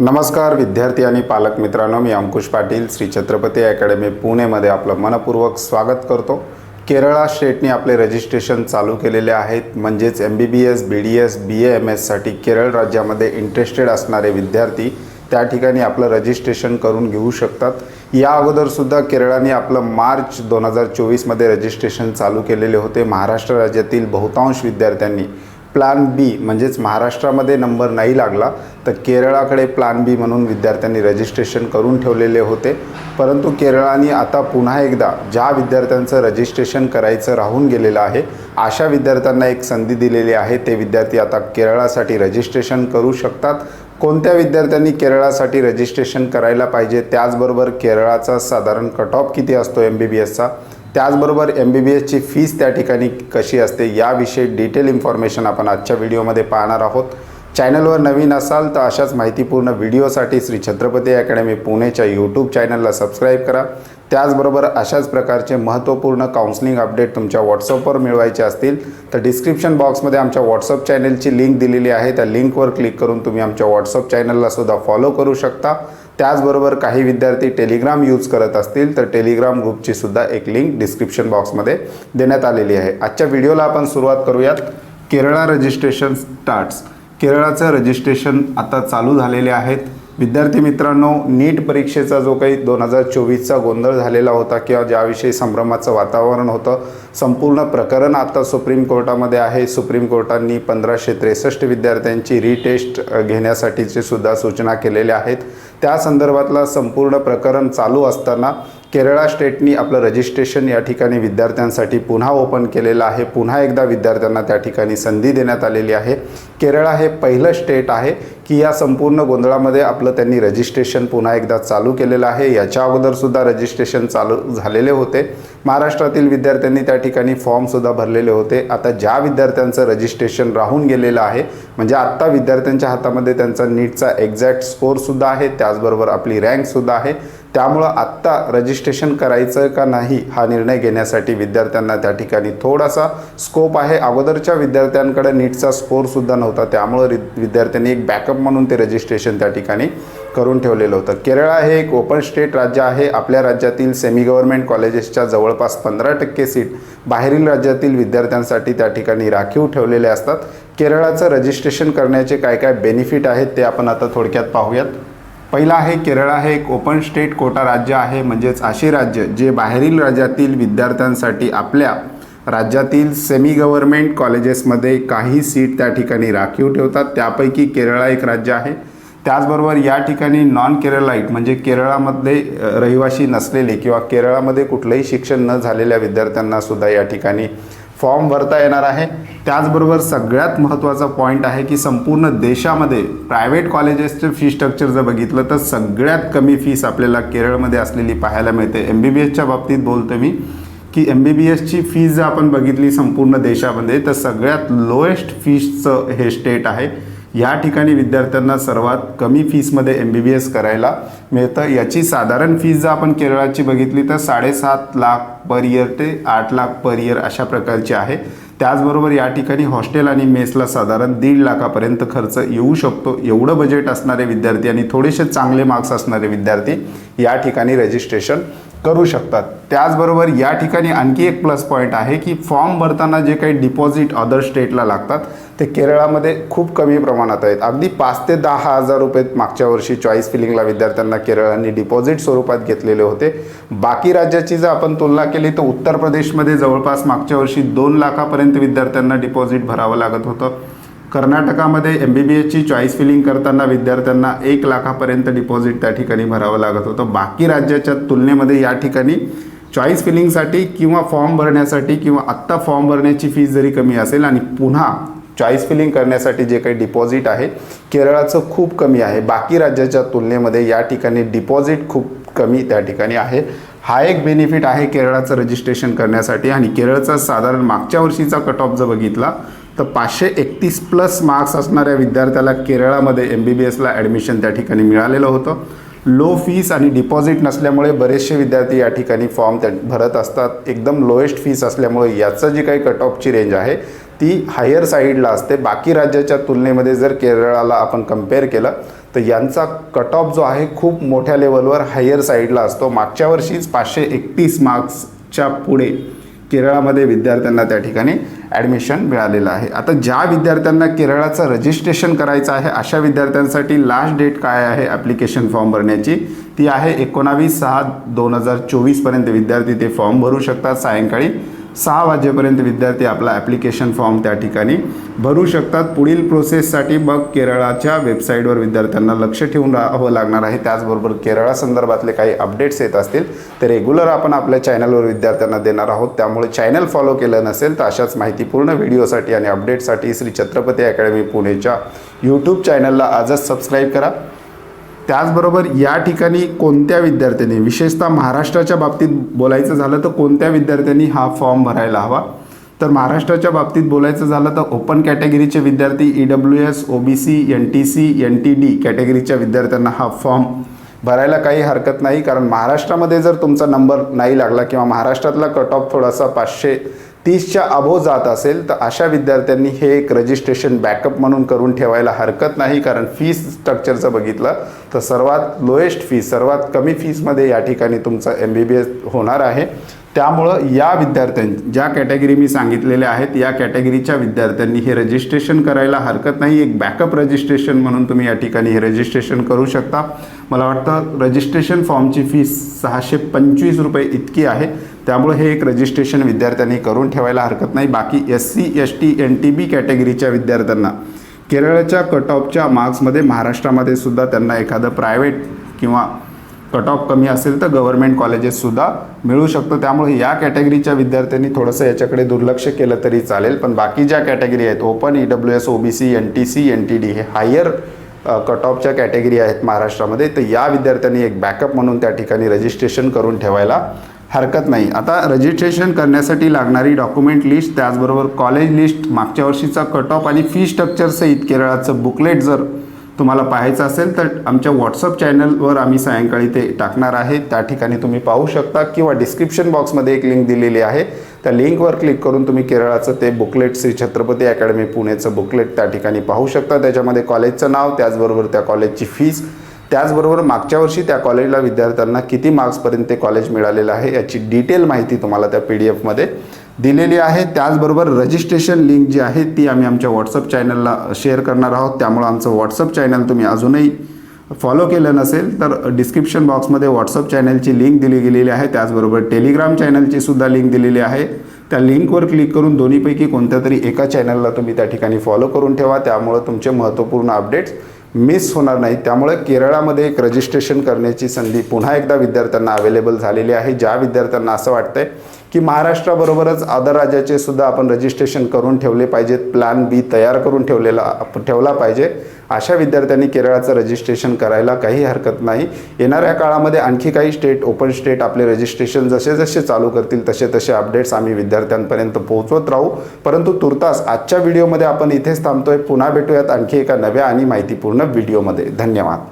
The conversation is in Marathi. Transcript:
नमस्कार विद्यार्थी आणि पालक मित्रांनो मी अंकुश पाटील श्री छत्रपती अकॅडमी पुणेमध्ये आपलं मनपूर्वक स्वागत करतो. केरळा स्टेटने आपले रजिस्ट्रेशन चालू केलेले आहेत. म्हणजेच M B B S B D S B A M एससाठी Kerala राज्यामध्ये इंटरेस्टेड असणारे विद्यार्थी त्या ठिकाणी आपलं रजिस्ट्रेशन करून घेऊ शकतात. या अगोदरसुद्धा केरळाने आपलं मार्च दोन हजार चोवीसमध्ये रजिस्ट्रेशन चालू केलेले होते. महाराष्ट्र राज्यातील बहुतांश विद्यार्थ्यांनी प्लॅन बी म्हणजेच महाराष्ट्रामध्ये नंबर नाही लागला तर केरळाकडे प्लॅन बी म्हणून विद्यार्थ्यांनी रजिस्ट्रेशन करून ठेवलेले होते. परंतु केरळाने आता पुन्हा एकदा ज्या विद्यार्थ्यांचं रजिस्ट्रेशन करायचं राहून गेलेलं आहे अशा विद्यार्थ्यांना एक संधी दिलेली आहे. ते विद्यार्थी आता केरळासाठी रजिस्ट्रेशन करू शकतात. कोणत्या विद्यार्थ्यांनी केरळासाठी रजिस्ट्रेशन करायला पाहिजे? त्याचबरोबर केरळाचा साधारण कट ऑफ किती असतो एम बी बी एसचा त्याचबरोबर एम बी बी एसची फीस त्या ठिकाणी कशी असते? याविषयी डिटेल इन्फॉर्मेशन आपण आजच्या व्हिडिओमध्ये पाहणार आहोत. चॅनलवर नवीन असाल तर अशाच माहितीपूर्ण व्हिडिओसाठी श्री छत्रपती अकॅडमी पुणेच्या यूट्यूब चॅनलला सबस्क्राईब करा. त्याचबरोबर अशाच प्रकारचे महत्त्वपूर्ण काउन्सलिंग अपडेट तुमच्या व्हॉट्सअपवर मिळवायचे असतील तर डिस्क्रिप्शन बॉक्समध्ये आमच्या व्हॉट्सअप चॅनलची लिंक दिलेली आहे. त्या लिंकवर क्लिक करून तुम्ही आमच्या व्हॉट्सअप चॅनललासुद्धा फॉलो करू शकता. त्याचबरोबर काही विद्यार्थी टेलिग्राम यूज करत असतील तर टेलिग्राम ग्रुपची सुद्धा एक लिंक डिस्क्रिप्शन बॉक्समध्ये देण्यात आलेली आहे. आजच्या व्हिडिओला आपण सुरुवात करूयात. केरळा रजिस्ट्रेशन स्टार्ट्स केरळाचं रजिस्ट्रेशन आता चालू झालेले आहेत. विद्यार्थी मित्रांनो नीट परीक्षेचा जो काही दोन हजार चोवीसचा गोंधळ झालेला होता किंवा ज्याविषयी संभ्रमाचं वातावरण होतं संपूर्ण प्रकरण आता सुप्रीम कोर्टामध्ये आहे. सुप्रीम कोर्टांनी पंधराशे त्रेसष्ट विद्यार्थ्यांची रिटेस्ट घेण्यासाठीची घेण्यासाठीचे सुद्धा सूचना केलेल्या आहेत. त्या संदर्भातला संपूर्ण प्रकरण चालू असताना केरळा स्टेटनी आपलं रजिस्ट्रेशन या ठिकाणी विद्यार्थ्यांसाठी पुन्हा ओपन केलेलं आहे. पुन्हा एकदा विद्यार्थ्यांना त्या ठिकाणी संधी देण्यात आलेली आहे. केरळा हे पहिलं स्टेट आहे की या संपूर्ण गोंधळामध्ये आपलं त्यांनी रजिस्ट्रेशन पुन्हा एकदा चालू केलेलं आहे. याच्या अगोदरसुद्धा रजिस्ट्रेशन चालू झालेले होते. महाराष्ट्रातील विद्यार्थ्यांनी त्या ठिकाणी फॉर्मसुद्धा भरलेले होते. आता ज्या विद्यार्थ्यांचं रजिस्ट्रेशन राहून गेलेलं आहे म्हणजे आत्ता विद्यार्थ्यांच्या हातामध्ये त्यांचा नीटचा एक्झॅक्ट स्कोरसुद्धा आहे त्याचबरोबर आपली रँकसुद्धा आहे. त्यामुळं आत्ता रजिस्ट्रेशन करायचं का नाही हा निर्णय घेण्यासाठी विद्यार्थ्यांना त्या ठिकाणी थोडासा स्कोप आहे. अगोदरच्या विद्यार्थ्यांकडे नीटचा स्कोरसुद्धा नव्हता. त्यामुळं रि विद्यार्थ्यांनी एक बॅकअप म्हणून ते रजिस्ट्रेशन त्या ठिकाणी करून ठेवलेलं होतं. केरळा हे एक ओपन स्टेट राज्य आहे. आपल्या राज्यातील सेमी गव्हर्नमेंट कॉलेजेसच्या जवळपास पंधरा टक्के सीट बाहेरील राज्यातील विद्यार्थ्यांसाठी त्या ठिकाणी राखीव ठेवलेले असतात. केरळाचं रजिस्ट्रेशन करण्याचे काय काय बेनिफिट आहेत ते आपण आता थोडक्यात पाहूयात. पहिला आहे केरळ आहे एक ओपन स्टेट कोटा राज्य आहे म्हणजेच असे राज्य जे बाहेरील राज्यातील विद्यार्थ्यांसाठी आपल्या राज्यातील सेमी गव्हर्नमेंट कॉलेजेसमध्ये काही सीट त्या ठिकाणी राखीव ठेवतात. त्यापैकी केरळ एक राज्य आहे. त्याचबरोबर या ठिकाणी नॉन केरळाईट म्हणजे केरळामध्ये रहिवासी नसलेले किंवा केरळामध्ये कुठलंही शिक्षण न झालेल्या विद्यार्थ्यांना सुद्धा या ठिकाणी फॉर्म भरता येणार आहे. त्याचबरोबर सगळ्यात महत्त्वाचा पॉईंट आहे की संपूर्ण देशामध्ये प्रायव्हेट कॉलेजेसचं फी स्ट्रक्चर जर बघितलं तर सगळ्यात कमी फीस आपल्याला केरळमध्ये असलेली पाहायला मिळते. एम बी बी एसच्या बाबतीत बोलतो मी. की एम बी बी एसची फीज जर आपण बघितली संपूर्ण देशामध्ये तर सगळ्यात लोएस्ट फीजचं हे स्टेट आहे. या ठिकाणी विद्यार्थ्यांना सर्वात कमी फीसमध्ये एम बी बी एस करायला मिळतं. याची साधारण फीज जर आपण केरळाची बघितली तर साडेसात लाख पर इयर ते आठ लाख पर इयर अशा प्रकारची आहे. त्याचबरोबर या ठिकाणी हॉस्टेल आणि मेसला साधारण दीड लाखापर्यंत खर्च येऊ शकतो. एवढं बजेट असणारे विद्यार्थी आणि थोडेसे चांगले मार्क्स असणारे विद्यार्थी या ठिकाणी रजिस्ट्रेशन करू शकतात. त्याचबरोबर या ठिकाणी आणखी एक प्लस पॉईंट आहे की फॉर्म भरताना जे काही डिपॉझिट अदर स्टेटला लागतात ते केरळामध्ये खूप कमी प्रमाणात आहेत. अगदी पाच ते दहा हजार रुपये मागच्या वर्षी चॉईस फिलिंगला विद्यार्थ्यांना केरळांनी डिपॉझिट स्वरूपात घेतलेले होते. बाकी राज्याची जर आपण तुलना केली तर उत्तर प्रदेशमध्ये जवळपास मागच्या वर्षी दोन लाखापर्यंत विद्यार्थ्यांना डिपॉझिट भरावं लागत होतं. कर्नाटकामध्ये एम बी बी एसची चॉईस फिलिंग करताना विद्यार्थ्यांना एक लाखापर्यंत डिपॉझिट त्या ठिकाणी भरावं लागत होतं. बाकी राज्याच्या तुलनेमध्ये या ठिकाणी चॉईस फिलिंगसाठी किंवा फॉर्म भरण्यासाठी किंवा आत्ता फॉर्म भरण्याची फीस जरी कमी असेल आणि पुन्हा चॉईस फिलिंग करण्यासाठी जे काही डिपॉझिट आहे केरळाचं खूप कमी आहे. बाकी राज्याच्या तुलनेमध्ये या ठिकाणी डिपॉझिट खूप कमी त्या ठिकाणी आहे. हा एक बेनिफिट आहे केरळाचं रजिस्ट्रेशन करण्यासाठी. आणि केरळचा साधारण मागच्या वर्षीचा कट ऑफ जर बघितला तर पाचशे एकतीस प्लस मार्क्स असणाऱ्या विद्यार्थ्याला केरळामध्ये एम बी बी एसला ॲडमिशन त्या ठिकाणी मिळालेलं होतं. लो फीस आणि डिपॉझिट नसल्यामुळे बरेचसे विद्यार्थी या ठिकाणी फॉर्म त्या भरत असतात. एकदम लोएस्ट फीस असल्यामुळे याचं जी काही कट ऑफची रेंज आहे ती हायर साईडला असते. बाकी राज्याच्या तुलनेमध्ये जर केरळाला आपण कंपेअर केलं तर यांचा कट ऑफ जो आहे खूप मोठ्या लेवलवर हायर साईडला असतो. मागच्या वर्षीच पाचशे एकतीस मार्क्सच्या पुढे केरळामध्ये विद्यार्थ्यांना त्या ठिकाणी ॲडमिशन मिळालेलं आहे. आता ज्या विद्यार्थ्यांना केरळाचं रजिस्ट्रेशन करायचं आहे अशा विद्यार्थ्यांसाठी लास्ट डेट काय आहे ॲप्लिकेशन फॉर्म भरण्याची? ती आहे एकोणावीस सहा दोन हजार चोवीसपर्यंत विद्यार्थी ते फॉर्म भरू शकतात. सायंकाळी सहा वाजेपर्यंत विद्यार्थी आपला ॲप्लिकेशन फॉर्म त्या ठिकाणी भरू शकतात. पुढील प्रोसेससाठी मग केरळाच्या वेबसाईटवर विद्यार्थ्यांना लक्ष ठेवून राहावं लागणार आहे. त्याचबरोबर केरळासंदर्भातले काही अपडेट्स येत असतील तर रेग्युलर आपण आपल्या चॅनलवर विद्यार्थ्यांना देणार आहोत. त्यामुळे चॅनल फॉलो केलं नसेल तर अशाच माहितीपूर्ण व्हिडिओसाठी आणि अपडेटसाठी श्री छत्रपती अकॅडमी पुणेच्या यूट्यूब चॅनलला आजच सबस्क्राईब करा. त्याचबरोबर या ठिकाणी कोणत्या विद्यार्थ्यांनी विशेषतः महाराष्ट्राच्या बाबतीत बोलायचं झालं तर कोणत्या विद्यार्थ्यांनी हा फॉर्म भरायला हवा? तर महाराष्ट्राच्या बाबतीत बोलायचं झालं तर ओपन कॅटेगरीचे विद्यार्थी E W S O B C N T C N T D कॅटेगरीच्या विद्यार्थ्यांना हा फॉर्म भरायला काही हरकत नाही कारण महाराष्ट्रामध्ये जर तुमचा नंबर नाही लागला किंवा महाराष्ट्रातला कट ऑफ थोडासा पाचशे तीसच्या अभो जात असेल तर अशा विद्यार्थ्यांनी हे एक रजिस्ट्रेशन बॅकअप म्हणून करून ठेवायला हरकत नाही कारण फीस स्ट्रक्चरचं बघितलं तर सर्वात लोएस्ट फी सर्वात कमी फीसमध्ये या ठिकाणी तुमचं एम बी बी एस होणार आहे. त्यामुळं या विद्यार्थ्यां ज्या कॅटेगरी मी सांगितलेल्या आहेत या कॅटेगरीच्या विद्यार्थ्यांनी हे रजिस्ट्रेशन करायला हरकत नाही. एक बॅकअप रजिस्ट्रेशन म्हणून तुम्ही या ठिकाणी हे रजिस्ट्रेशन करू शकता. मला वाटतं रजिस्ट्रेशन फॉर्मची फीस सहाशे पंचवीस रुपये इतकी आहे. त्यामुळे हे एक रजिस्ट्रेशन विद्यार्थ्यांनी करून ठेवायला हरकत नाही. बाकी S C S T N T B कॅटेगरीच्या विद्यार्थ्यांना केरळच्या कट ऑफच्या मार्क्समध्ये महाराष्ट्रामध्ये सुद्धा त्यांना एखादं प्रायव्हेट किंवा कट ऑफ कमी असेल तर गव्हर्मेंट कॉलेजेससुद्धा मिळू शकतं. त्यामुळे या कॅटेगरीच्या विद्यार्थ्यांनी थोडंसं याच्याकडे दुर्लक्ष केलं तरी चालेल. पण बाकी ज्या कॅटेगरी आहेत open E W S O B C N T C N T D हे हायर कट ऑफच्या कॅटेगरी आहेत महाराष्ट्रामध्ये. तर या विद्यार्थ्यांनी एक बॅकअप म्हणून त्या ठिकाणी रजिस्ट्रेशन करून ठेवायला हरकत नाही. आता रजिस्ट्रेशन करण्यासाठी लागणारी डॉक्युमेंट लिस्ट त्याचबरोबर कॉलेज लिस्ट मागच्या वर्षीचा कट ऑफ आणि फी स्ट्रक्चरसहित केरळाचं बुकलेट जर तुम्हाला पाहायचं असेल तर आमच्या व्हॉट्सअप चॅनलवर आम्ही सायंकाळी ते टाकणार आहे. त्या ठिकाणी तुम्ही पाहू शकता किंवा डिस्क्रिप्शन बॉक्समध्ये एक लिंक दिलेली आहे. त्या लिंकवर क्लिक करून तुम्ही केरळाचं ते बुकलेट श्री छत्रपती अकॅडमी पुणेचं बुकलेट त्या ठिकाणी पाहू शकता. त्याच्यामध्ये कॉलेजचं नाव त्याचबरोबर त्या कॉलेजची फीस त्याचबरोबर मागच्या वर्षी त्या कॉलेजला विद्यार्थ्यांना किती मार्क्सपर्यंत ते कॉलेज मिळालेलं आहे याची डिटेल माहिती तुम्हाला त्या पी डी एफमध्ये दिलेली आहे. त्याचबरोबर रजिस्ट्रेशन लिंक जी आहे ती आम्ही आमच्या व्हॉट्सअप चॅनलला शेअर करणार आहोत. त्यामुळं आमचं व्हॉट्सअप चॅनल तुम्ही अजूनही फॉलो केलं नसेल तर डिस्क्रिप्शन बॉक्समध्ये व्हॉट्सअप चॅनलची लिंक दिली गेलेली आहे. त्याचबरोबर टेलिग्राम चॅनलची सुद्धा लिंक दिलेली आहे. त्या लिंकवर क्लिक करून दोन्हीपैकी कोणत्या तरी एका चॅनलला तुम्ही त्या ठिकाणी फॉलो करून ठेवा. त्यामुळं तुमचे महत्त्वपूर्ण अपडेट्स मिस होणार नाही त्यामुळे केरळामध्ये एक रजिस्ट्रेशन करण्याची संधी पुन्हा एकदा विद्यार्थ्यांना अवेलेबल झालेली आहे. ज्या विद्यार्थ्यांना असं वाटतंय की महाराष्ट्राबरोबरच आदर राज्याचे सुद्धा आपण रजिस्ट्रेशन करून ठेवले पाहिजेत प्लॅन बी तयार करून ठेवलेला ठेवला पाहिजे. अशा विद्यार्थ्यांनी केरळाचं रजिस्ट्रेशन करायला काही हरकत नाही. येणाऱ्या काळामध्ये आणखी काही स्टेट ओपन स्टेट आपले रजिस्ट्रेशन जसे जसे चालू करतील तसे तसे अपडेट्स आम्ही विद्यार्थ्यांपर्यंत पोहोचवत राहू. परंतु तुर्तास आजच्या व्हिडिओमध्ये आपण इथेच थांबतोय. पुन्हा भेटूयात आणखी एका नव्या आणि माहितीपूर्ण व्हिडिओमध्ये धन्यवाद.